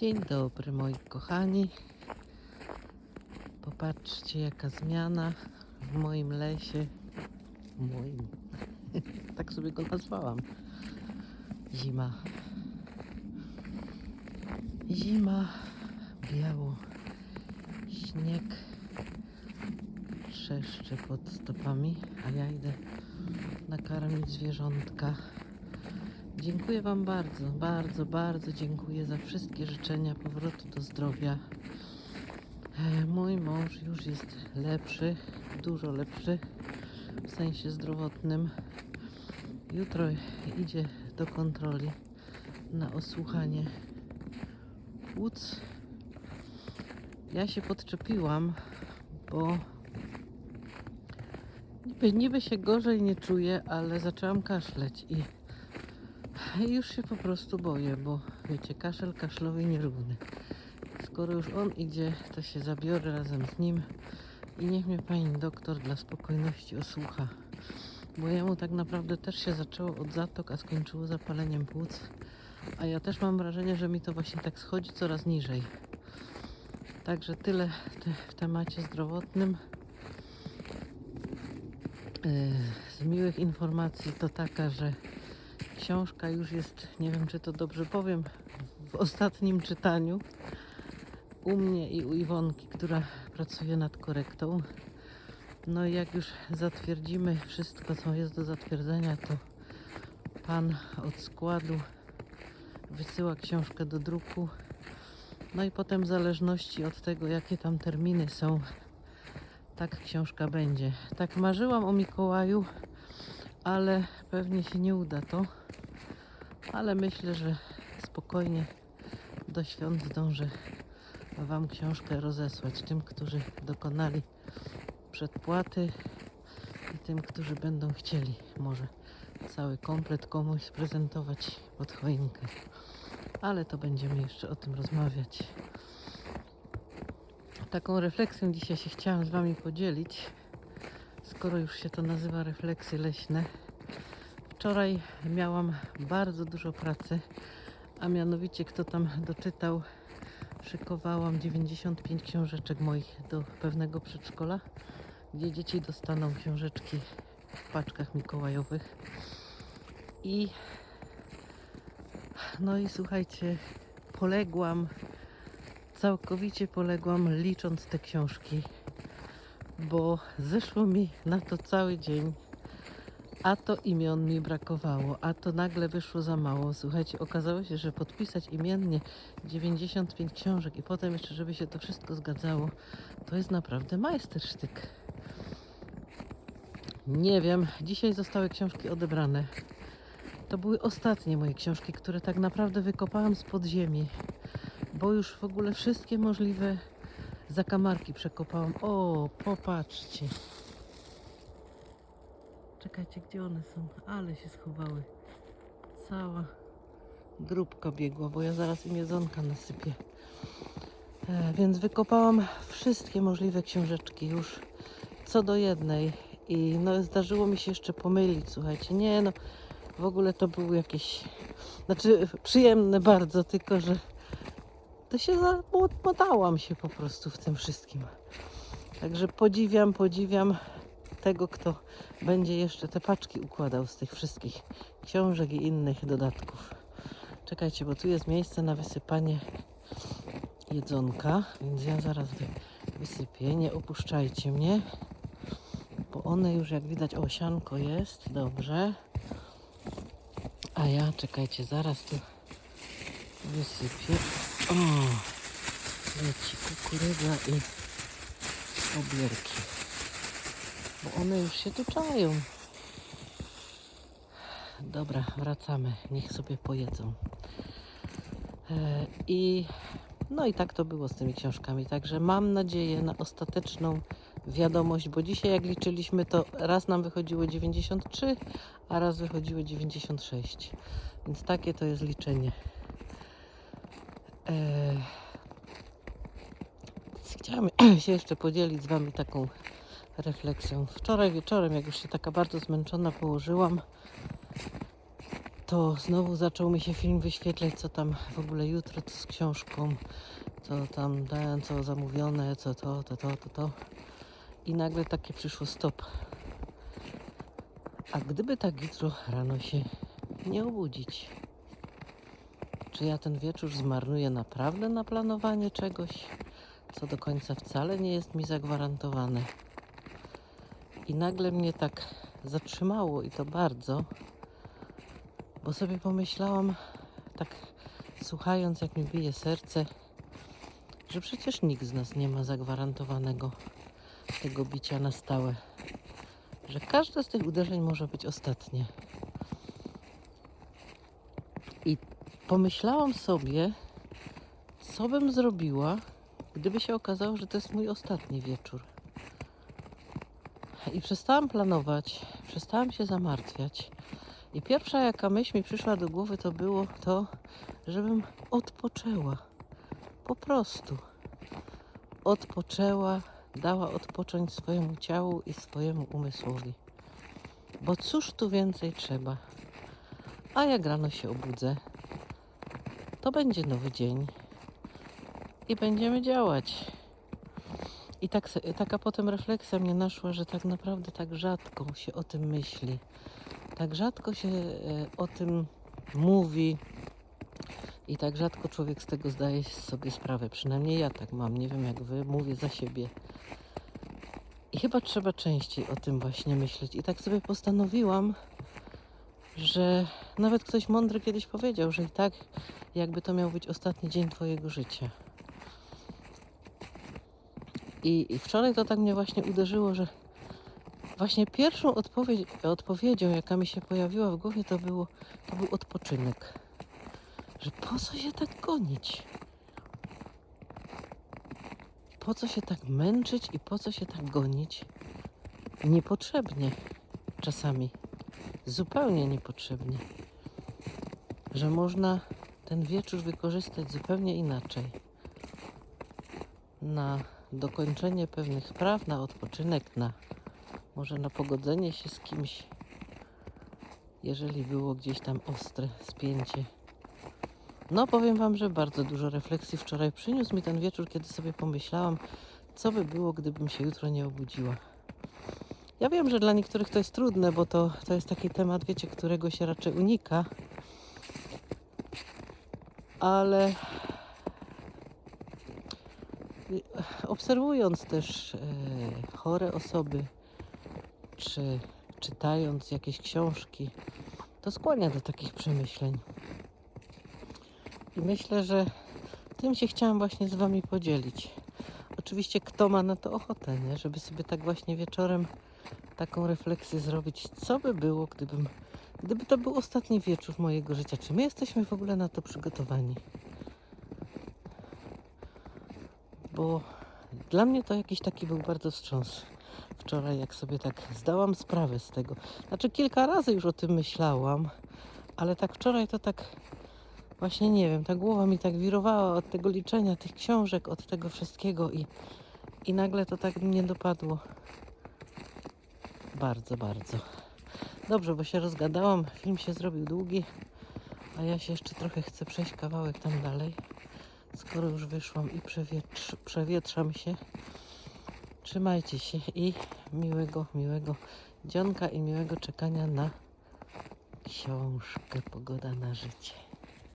Dzień dobry moi kochani. Popatrzcie jaka zmiana w moim lesie. Moim. tak sobie go nazwałam. Zima. Zima. Biało. Śnieg. Trzeszcze pod stopami, a ja idę nakarmić zwierzątka. Dziękuję Wam bardzo, bardzo, bardzo dziękuję za wszystkie życzenia powrotu do zdrowia. E, Mój mąż już jest lepszy, dużo lepszy w sensie zdrowotnym. Jutro idzie do kontroli na osłuchanie płuc. Ja się podczepiłam, bo niby, niby się gorzej nie czuję, ale zaczęłam kaszleć i i już się po prostu boję, bo wiecie, kaszel kaszlowy nierówny. Skoro już on idzie, to się zabiorę razem z nim i niech mnie pani doktor dla spokojności osłucha. Bo jemu tak naprawdę też się zaczęło od zatok, a skończyło zapaleniem płuc. A ja też mam wrażenie, że mi to właśnie tak schodzi coraz niżej. Także tyle w temacie zdrowotnym. Yy, Z miłych informacji to taka, że książka już jest, nie wiem czy to dobrze powiem, w ostatnim czytaniu u mnie i u Iwonki, która pracuje nad korektą. No i jak już zatwierdzimy wszystko, co jest do zatwierdzenia, to pan od składu wysyła książkę do druku. No i potem w zależności od tego, jakie tam terminy są, tak książka będzie. Tak marzyłam o Mikołaju, ale pewnie się nie uda to. Ale myślę, że spokojnie do świąt zdążę Wam książkę rozesłać. Tym, którzy dokonali przedpłaty i tym, którzy będą chcieli może cały komplet komuś sprezentować pod choinkę. Ale to będziemy jeszcze o tym rozmawiać. Taką refleksją dzisiaj się chciałam z Wami podzielić, skoro już się to nazywa refleksje leśne. Wczoraj miałam bardzo dużo pracy, a mianowicie kto tam doczytał, szykowałam 95 książeczek moich do pewnego przedszkola, gdzie dzieci dostaną książeczki w paczkach mikołajowych. I no i słuchajcie, poległam, całkowicie poległam licząc te książki, bo zeszło mi na to cały dzień. A to imion mi brakowało, a to nagle wyszło za mało. Słuchajcie, okazało się, że podpisać imiennie 95 książek i potem jeszcze, żeby się to wszystko zgadzało, to jest naprawdę majstersztyk. Nie wiem, dzisiaj zostały książki odebrane. To były ostatnie moje książki, które tak naprawdę wykopałam z podziemi, bo już w ogóle wszystkie możliwe zakamarki przekopałam. O, popatrzcie. Czekajcie, gdzie one są? Ale się schowały. Cała grupka biegła, bo ja zaraz im jedzonka nasypię. E, więc wykopałam wszystkie możliwe książeczki już co do jednej. I no zdarzyło mi się jeszcze pomylić, słuchajcie. Nie no, w ogóle to było jakieś, znaczy przyjemne bardzo, tylko że to się zamotałam się po prostu w tym wszystkim. Także podziwiam, podziwiam tego, kto będzie jeszcze te paczki układał z tych wszystkich książek i innych dodatków. Czekajcie, bo tu jest miejsce na wysypanie jedzonka, więc ja zaraz wy, wysypię. Nie opuszczajcie mnie, bo one już jak widać osianko jest, dobrze. A ja, czekajcie, zaraz tu wysypię. O, leci kukurydza i obierki bo one już się tu czają. Dobra, wracamy. Niech sobie pojedzą. E, I no i tak to było z tymi książkami. Także mam nadzieję na ostateczną wiadomość, bo dzisiaj jak liczyliśmy, to raz nam wychodziło 93, a raz wychodziło 96. Więc takie to jest liczenie. E, Chciałam się jeszcze podzielić z Wami taką refleksją. Wczoraj wieczorem, jak już się taka bardzo zmęczona położyłam, to znowu zaczął mi się film wyświetlać, co tam w ogóle jutro z książką, co tam ten, co zamówione, co to, to, to, to, to. I nagle takie przyszło stop. A gdyby tak jutro rano się nie obudzić, czy ja ten wieczór zmarnuję naprawdę na planowanie czegoś, co do końca wcale nie jest mi zagwarantowane? I nagle mnie tak zatrzymało i to bardzo, bo sobie pomyślałam, tak słuchając, jak mi bije serce, że przecież nikt z nas nie ma zagwarantowanego tego bicia na stałe. Że każde z tych uderzeń może być ostatnie. I pomyślałam sobie, co bym zrobiła, gdyby się okazało, że to jest mój ostatni wieczór. I przestałam planować, przestałam się zamartwiać. I pierwsza jaka myśl mi przyszła do głowy, to było to, żebym odpoczęła. Po prostu. Odpoczęła, dała odpocząć swojemu ciału i swojemu umysłowi. Bo cóż tu więcej trzeba? A jak rano się obudzę, to będzie nowy dzień i będziemy działać. I tak, taka potem refleksja mnie naszła, że tak naprawdę tak rzadko się o tym myśli. Tak rzadko się e, o tym mówi i tak rzadko człowiek z tego zdaje sobie sprawę. Przynajmniej ja tak mam, nie wiem jak wy, mówię za siebie. I chyba trzeba częściej o tym właśnie myśleć. I tak sobie postanowiłam, że nawet ktoś mądry kiedyś powiedział, że i tak jakby to miał być ostatni dzień Twojego życia. I, I wczoraj to tak mnie właśnie uderzyło, że właśnie pierwszą odpowiedź, odpowiedzią, jaka mi się pojawiła w głowie, to, było, to był odpoczynek. Że po co się tak gonić? Po co się tak męczyć i po co się tak gonić? Niepotrzebnie czasami. Zupełnie niepotrzebnie. Że można ten wieczór wykorzystać zupełnie inaczej. Na dokończenie pewnych spraw, na odpoczynek, na może na pogodzenie się z kimś, jeżeli było gdzieś tam ostre spięcie. No, powiem Wam, że bardzo dużo refleksji wczoraj przyniósł mi ten wieczór, kiedy sobie pomyślałam, co by było, gdybym się jutro nie obudziła. Ja wiem, że dla niektórych to jest trudne, bo to, to jest taki temat, wiecie, którego się raczej unika. Ale obserwując też e, chore osoby, czy czytając jakieś książki, to skłania do takich przemyśleń. I myślę, że tym się chciałam właśnie z Wami podzielić. Oczywiście, kto ma na to ochotę, nie? żeby sobie tak właśnie wieczorem taką refleksję zrobić, co by było, gdybym, gdyby to był ostatni wieczór mojego życia. Czy my jesteśmy w ogóle na to przygotowani? Bo dla mnie to jakiś taki był bardzo wstrząs. Wczoraj, jak sobie tak zdałam sprawę z tego. Znaczy, kilka razy już o tym myślałam, ale tak wczoraj to tak właśnie nie wiem, ta głowa mi tak wirowała od tego liczenia tych książek, od tego wszystkiego i, i nagle to tak mnie dopadło. Bardzo, bardzo. Dobrze, bo się rozgadałam, film się zrobił długi, a ja się jeszcze trochę chcę przejść kawałek tam dalej. Skoro już wyszłam i przewietrz, przewietrzam się, trzymajcie się i miłego, miłego dzionka i miłego czekania na książkę Pogoda na życie.